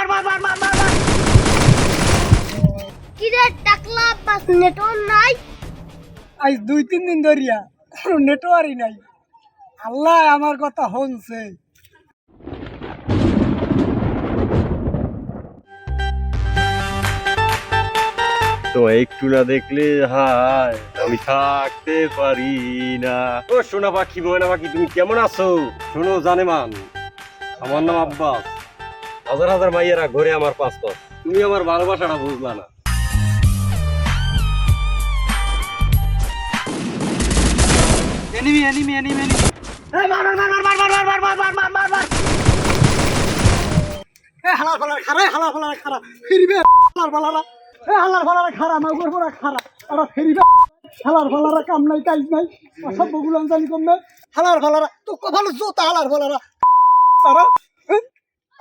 মার মার মার মার মার মার। কি রে টাকলা বাস নেটওয়ার্ক নাই? আজ দুই তিন দিন ধরিয়া কোনো নেটওয়ার্কই নাই। আল্লাহ আমার কথা হনছে তো একটু না দেখলে হায় আমি থাকতে পারি না। ও সোনা পাখি ময়না পাখি তুমি কেমন আছো? শোনো জানেমান। আমার নাম আব্বাস। হাজার হাজার মাইয়েরা ঘরে আমার পাঁচ পাঁচ তুমি আমার ভালোবাসাটা বুঝলা না এনিমি এনিমি এনিমি এনিমি এই মার মার মার মার মার মার মার মার মার মার মার এ হালার ফালার খারা ফালার খারা ফিরবে হালার ফালারা এ হালার ফালার খারা মাগুর খারা ওরা ফিরবে হালার ফালারা কাম নাই কাজ নাই সব জানি কমবে হালার ফালারা তো ভালো জোতা হালার ফালারা তারা?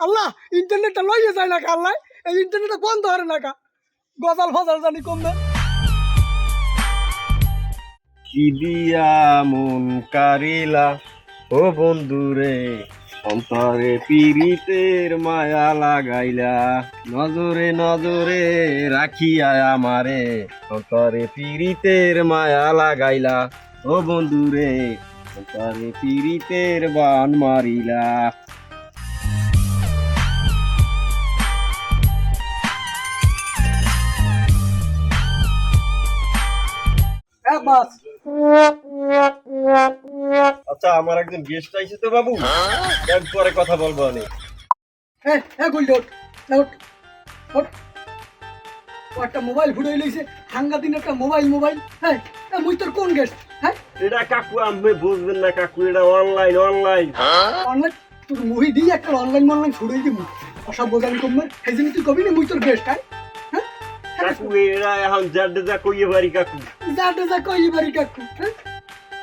আল্লাহ, ইন্টারনেটটা লইয়ে যায় না আল্লাহ? এই ইন্টারনেটটা বন্ধ হয় না গজাল ফজাল জানি কমবে কি দিয়া মন কারিলা? ও বন্ধুরে, অন্তরে পীড়িতের মায়া লাগাইলা। নজরে নজরে রাখিয়া আমারে, অন্তরে পীড়িতের মায়া লাগাইলা। ও বন্ধুরে, অন্তরে পীড়িতের বান মারিলা। আচ্ছা আমার একজন গেস্ট আইছে তো বাবু। পরে কথা বলব আমি। এ এ গুলডি ওঠ ওঠ ওঠ একটা মোবাইল ফুটে লইছে হাঙ্গা দিন একটা মোবাইল মোবাইল হ্যাঁ এ মুই তোর কোন গেস্ট হ্যাঁ? এটা কাকু আপনি বুঝবেন না কাকু এটা অনলাইন অনলাইন অনলাইন তোর মুহি দিয়ে একটা অনলাইন অনলাইন ছুড়ে দিব অসব বোঝানি কমবে সেই জন্য তুই কবি না মুই তোর গেস্ট হ্যাঁ হ্যাঁ? কাকু এরা এখন জাড্ডে যা কইয়ে পারি কাকু। যাতে যা কই বাড়ি কাকু হ্যাঁ?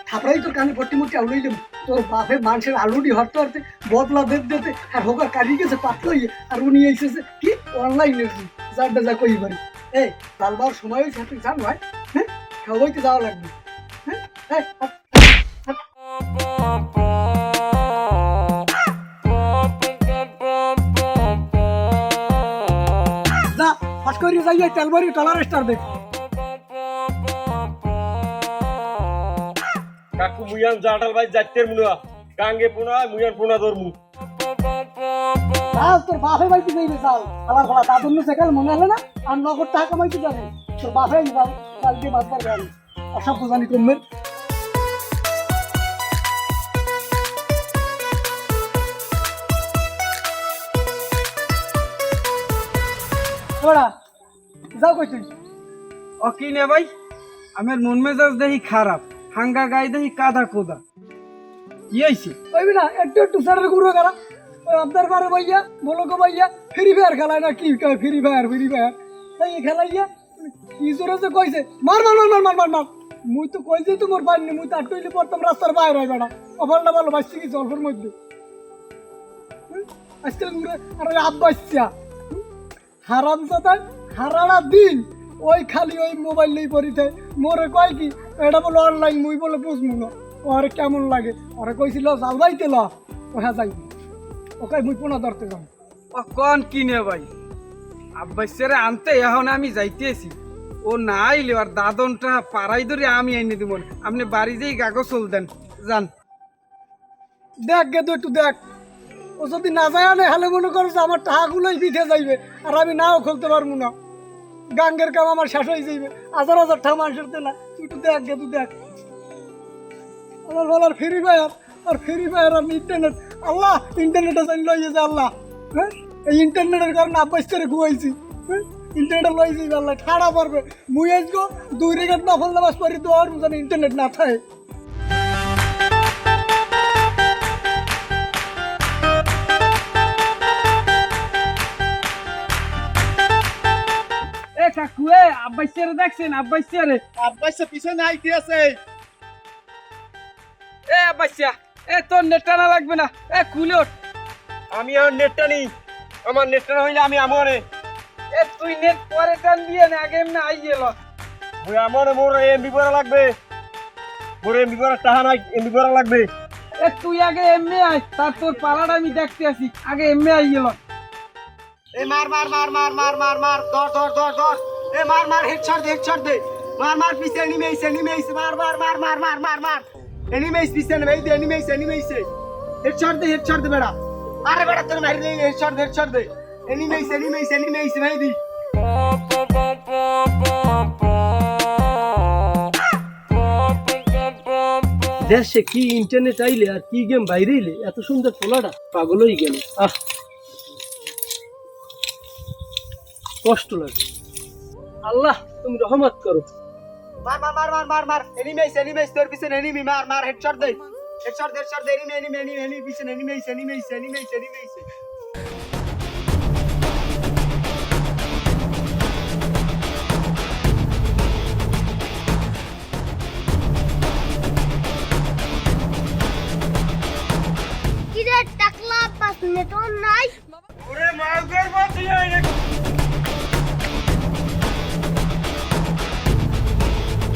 থাপড়াই তোর কানে পট্টি মুট্টি আউলাই দেবো। তোর বাপে মানুষের আলুটি হরতে হরতে বদলা দিতে দিতে আর হোকার কাটি গেছে পাতলা ইয়ে আর উনি এসেছে কি অনলাইনে যা কই বাড়ি। এই তালবার সময় হয়েছে তুই জান ভাই হ্যাঁ? খাওয়াইতে যাওয়া লাগবে হ্যাঁ? এই, হাট। করি যাইয়ে তেলবাড়ি টলার স্টার দেখ। কাকু মুয়ান জাডাল ভাই যাইতের মুনা। গাঙ্গে পুনা মুয়ান পুনা ধরমু। চাল তোর বাপে বাড়িতে যাইবে চাল। আমার ভাড়া তা জন্য সেকাল মনে হলে না? আর নগদ টাকা কামাইতে যাবে। তোর বাপে চাল চাল দিয়ে বাঁচবার গেল অসভ্য জানি কমবে ওরা যাও কই তুই ও কি নে ভাই? আমার মন মেজাজ দেখি খারাপ, হাঙ্গা গাই দেখি কাদা কোদা। কি হয়েছে ওই না একটু একটু স্যারের গুরু করা ওই আপনার পারে ভাইয়া বলো গো ভাইয়া, ফ্রি ফায়ার খেলায় না কি? Free fire free fire. এই খেলাইয়া, কি জোরে যে কইছে? মার মার মার মার মার মার মার। মুই তো কইছে তো মোর পাইনি, মুই তো আটকইলে পড়তাম রাস্তার বাইরে হয় বেড়া। অফারটা ভালো বাঁচছি কি অল্পের মধ্যে? আজকাল আর ওই আব্বাসা হারাম সাতায় হারানা দিন। ওই খালি ওই মোবাইল নেই পরিতে মোরে কয় কি এটা বলো অনলাইন মুই বলে বুঝমু না। ওরে কেমন লাগে? ওরে কইছিল যাও যাইতে ল। ওহা যাই। ওকে মুই পুনঃ ধরতে যাম। ও কোন কি নে ভাই? আব্বাসেরে আনতে এখন আমি যাইতেছি। ও না আইলে আর দাদনটা পাড়াই ধরে আমি এনে দিব আপনি বাড়ি যেই কাগজ চল দেন যান। দেখ গে তো একটু দেখ। ও যদি না যায় আনে হালে মনে করো আমার টাকাগুলোই পিঠে যাইবে। আর আমি নাও খুলতে পারব না। গাঙ্গের কাম আমার শেষ হয়ে যাইবে। হাজার হাজার ঠাম মানুষের তেলা তুই তো দেখ গে, তুই দেখ। আমার বলার ফ্রি ফায়ার আর ফ্রি ফায়ার আর ইন্টারনেট আল্লাহ ইন্টারনেটে জানি লই যে আল্লাহ। হ্যাঁ? এই ইন্টারনেটের কারণে আব্বাস করে ঘুমাইছি। হ্যাঁ? লই যাইবে আল্লাহ, ঠাড়া পারবে মুই আসব দুই রেখাত নফল নামাজ পড়ি তো জানি ইন্টারনেট না থাকে। কাকু এ আব্বাসেরে দেখছেন আব্বাসেরে আব্বাসে পিছনে আইতে আছে। এ আব্বাসিয়া এ তোর নেট টানা লাগবে না এ খুলে আমি আর নেটটা নেই আমার হইলে আমি আমারে। এ তুই নেট পরে টান দিয়ে না আগে এমনি আই গেল ওই আমার মোর এমবি লাগবে। মোর এমবি টাহা নাই এমবি লাগবে। এ তুই আগে এমনি আয় তার তোর পালাটা আমি দেখতে আসি আগে এমনি আই গেল এ মার মার মার মার মার মার মার ধর ধর ধর ধর। এ মার মার, হেড শট দে, হেড শট দে। মার মার, পিছে এনিমেইস এনিমেইস মার মার মার মার মার মার মার। এনিমেইস পিছে এনিমেইস দে এনিমেইস এনিমেইস হেড শট দে হেড শট দে, বেড়া। আরে বেড়া, তোর মারি দে হেড শট দে হেড শট দে। এনিমেইস এনিমেইস এনিমেইস ভাই দি। দেশে কি ইন্টারনেট আইলে আর কি গেম বাইরে এলে? এত সুন্দর পোলাটা পাগল হয়ে গেল। আহ। কষ্ট লাগে। আল্লাহ, তুমি রহমত করো। মার মার মার মার মার মার। এনিমেস এনিমেস তোর পিছনে এনিমি মার মার হেডশট দে। হেডশট দে হেডশট দে এনিমি এনিমি এনিমি পিছনে এনিমেস এনিমেস এনিমেস এনিমেস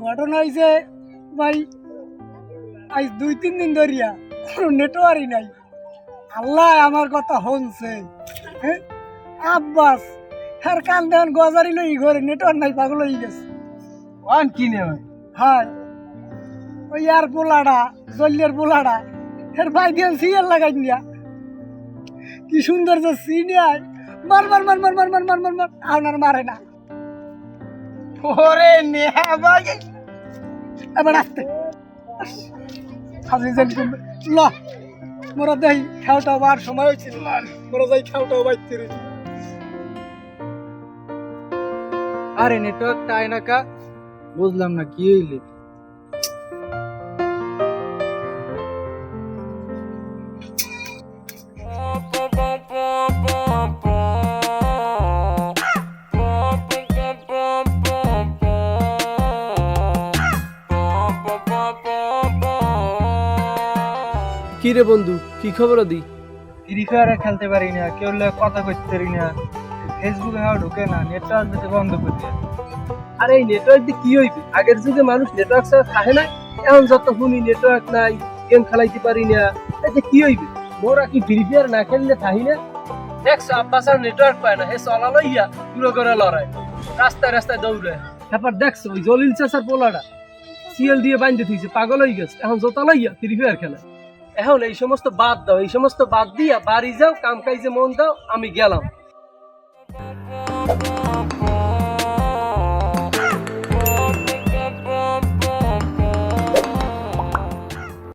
ঘটনা হয়েছে ভাই আজ দুই তিন দিন ধরিয়া কোনো নেটওয়ার্কই নাই আল্লাহ আমার কথা শুনছে হ্যাঁ আব্বাস হ্যাঁ কান দেন গজারি লই ঘরে নেটওয়ার্ক নাই পাগল হয়ে গেছে ওয়ান কিনে হাই ওই আর পোলাডা জল্লের পোলাডা এর ভাই দিয়ে সিরিয়াল লাগাই দিয়া কি সুন্দর যে সিনিয়ার মার মার মার মার মার মার মার মার মার আপনার মারে না ওরে ভাই এবার ল। মোরা দেই খেলটা বার সময় হয়েছিল মোরা যাই খেলটাও বাইতে রে আরে নেটওয়ার্কটা টাই না কা? বুঝলাম না, কি হইলে? কি রে বন্ধু, কি খবর দি ফ্রি ফায়ারে খেলতে পারি না, কেউ কথা কইতে পারি না। ফেসবুকে হাও ঢুকে না নেটওয়ার্ক দিতে বন্ধ করে দিয়ে। আরে এই নেটওয়ার্ক দিয়ে কি হইবে? আগের যুগে মানুষ নেটওয়ার্ক ছাড়া থাকে না, এখন যত শুনি নেটওয়ার্ক নাই গেম খেলাইতে পারি না, এতে কি হইবে? মোরা কি ফ্রি ফায়ার না খেললে থাকি না? দেখছ আব্বাস আর নেটওয়ার্ক পায় না হে চলা লইয়া পুরো করে লড়াই। রাস্তায় রাস্তায় দৌড়ে। তারপর দেখছ, ওই জলিল চাচার পোলাটা সিএল দিয়ে বাইন্ধে থইছে, পাগল হয়ে গেছে, এখন জোতা লইয়া ফ্রি ফায়ার খেলে। এখন এই সমস্ত বাদ দাও, এই সমস্ত বাদ দিয়া বাড়ি যাও, কাম কাজে মন দাও, আমি গেলাম।